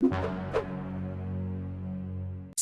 you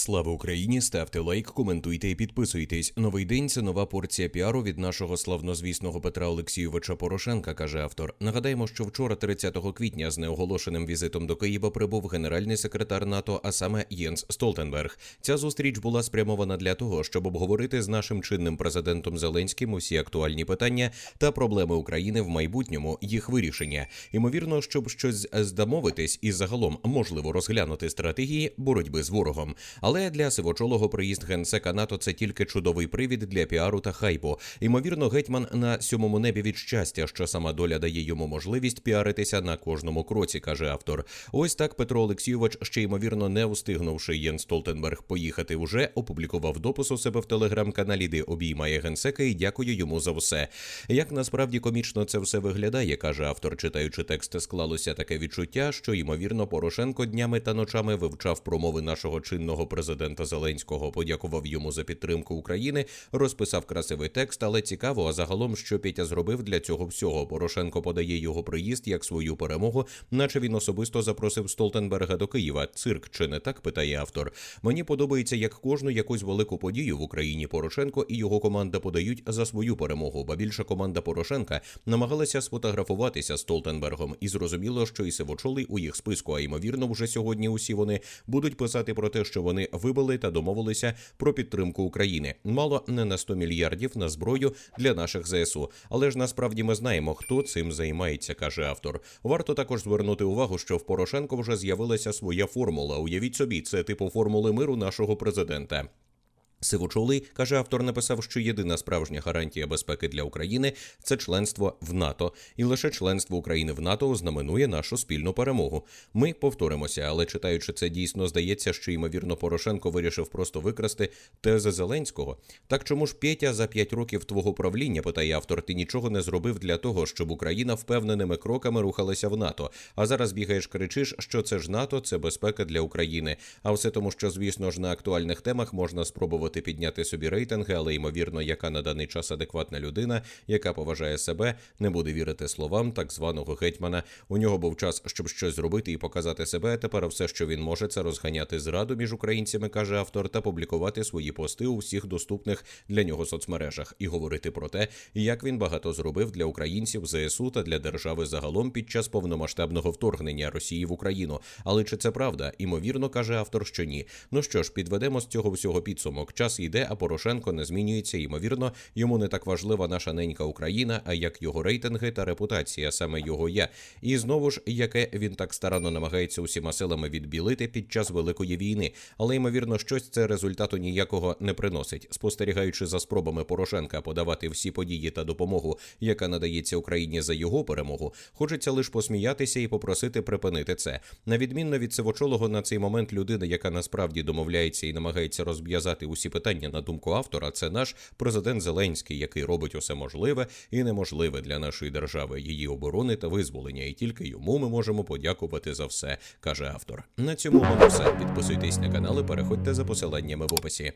Слава Україні! Ставте лайк, коментуйте і підписуйтесь. Новий день це нова порція піару від нашого славнозвісного Петра Олексійовича Порошенка, каже автор. Нагадаємо, що вчора, 30 квітня, з неоголошеним візитом до Києва прибув генеральний секретар НАТО, а саме Єнс Столтенберг. Ця зустріч була спрямована для того, щоб обговорити з нашим чинним президентом Зеленським усі актуальні питання та проблеми України в майбутньому, їх вирішення. Ймовірно, щоб щось здамовитись і загалом можливо розглянути стратегії боротьби з ворогом. Але для сивочолого приїзд генсека НАТО це тільки чудовий привід для піару та хайпу. Ймовірно, гетьман на сьомому небі від щастя, що сама доля дає йому можливість піаритися на кожному кроці, каже автор. Ось так Петро Олексійович, ще ймовірно, не устигнувши Єн Столтенберг поїхати уже, опублікував допис у себе в телеграм-каналі, де обіймає генсека і дякую йому за все. Як насправді комічно це все виглядає, каже автор, читаючи текст, склалося таке відчуття, що ймовірно Порошенко днями та ночами вивчав промови нашого чинного президента Зеленського, подякував йому за підтримку України, розписав красивий текст, але цікаво, а загалом, що Петя зробив для цього всього. Порошенко подає його приїзд як свою перемогу, наче він особисто запросив Столтенберга до Києва. Цирк чи не так? питає автор. Мені подобається, як кожну якусь велику подію в Україні Порошенко і його команда подають за свою перемогу. Ба більше команда Порошенка намагалася сфотографуватися Столтенбергом, і зрозуміло, що і Сивочолий у їх списку. А ймовірно, вже сьогодні усі вони будуть писати про те, що вони вибили та домовилися про підтримку України. Мало не на 100 мільярдів на зброю для наших ЗСУ. Але ж насправді ми знаємо, хто цим займається, каже автор. Варто також звернути увагу, що в Порошенко вже з'явилася своя формула. Уявіть собі, це типу формули миру нашого президента. Сивочолий, каже автор, написав, що єдина справжня гарантія безпеки для України це членство в НАТО, і лише членство України в НАТО ознаменує нашу спільну перемогу. Ми повторимося, але читаючи це, дійсно здається, що ймовірно Порошенко вирішив просто викрасти тези Зеленського. Так чому ж Петя за п'ять років твого правління, питає автор, ти нічого не зробив для того, щоб Україна впевненими кроками рухалася в НАТО. А зараз бігаєш, кричиш, що це ж НАТО, це безпека для України. А все тому, що звісно ж на актуальних темах можна спробувати підняти собі рейтинги, але ймовірно, яка на даний час адекватна людина, яка поважає себе, не буде вірити словам так званого гетьмана. У нього був час, щоб щось зробити і показати себе. Тепер все, що він може, це розганяти зраду між українцями, каже автор, та публікувати свої пости у всіх доступних для нього соцмережах і говорити про те, як він багато зробив для українців, ЗСУ та для держави загалом під час повномасштабного вторгнення Росії в Україну. Але чи це правда? Імовірно, каже автор, що ні. Ну що ж, підведемо з цього всього підсумок. Час йде, а Порошенко не змінюється. Ймовірно, йому не так важлива наша ненька Україна, а як його рейтинги та репутація, саме його я. І знову ж, яке він так старанно намагається усіма силами відбілити під час великої війни. Але ймовірно, щось це результату ніякого не приносить. Спостерігаючи за спробами Порошенка подавати всі події та допомогу, яка надається Україні за його перемогу, хочеться лише посміятися і попросити припинити це. На відмінно від сивочолого на цей момент людина, яка насправді домовляється і намагається розв'язати усі питання на думку автора, це наш президент Зеленський, який робить усе можливе і неможливе для нашої держави, її оборони та визволення. І тільки йому ми можемо подякувати за все, каже автор. На цьому в все. Підписуйтесь на канал і переходьте за посиланнями в описі.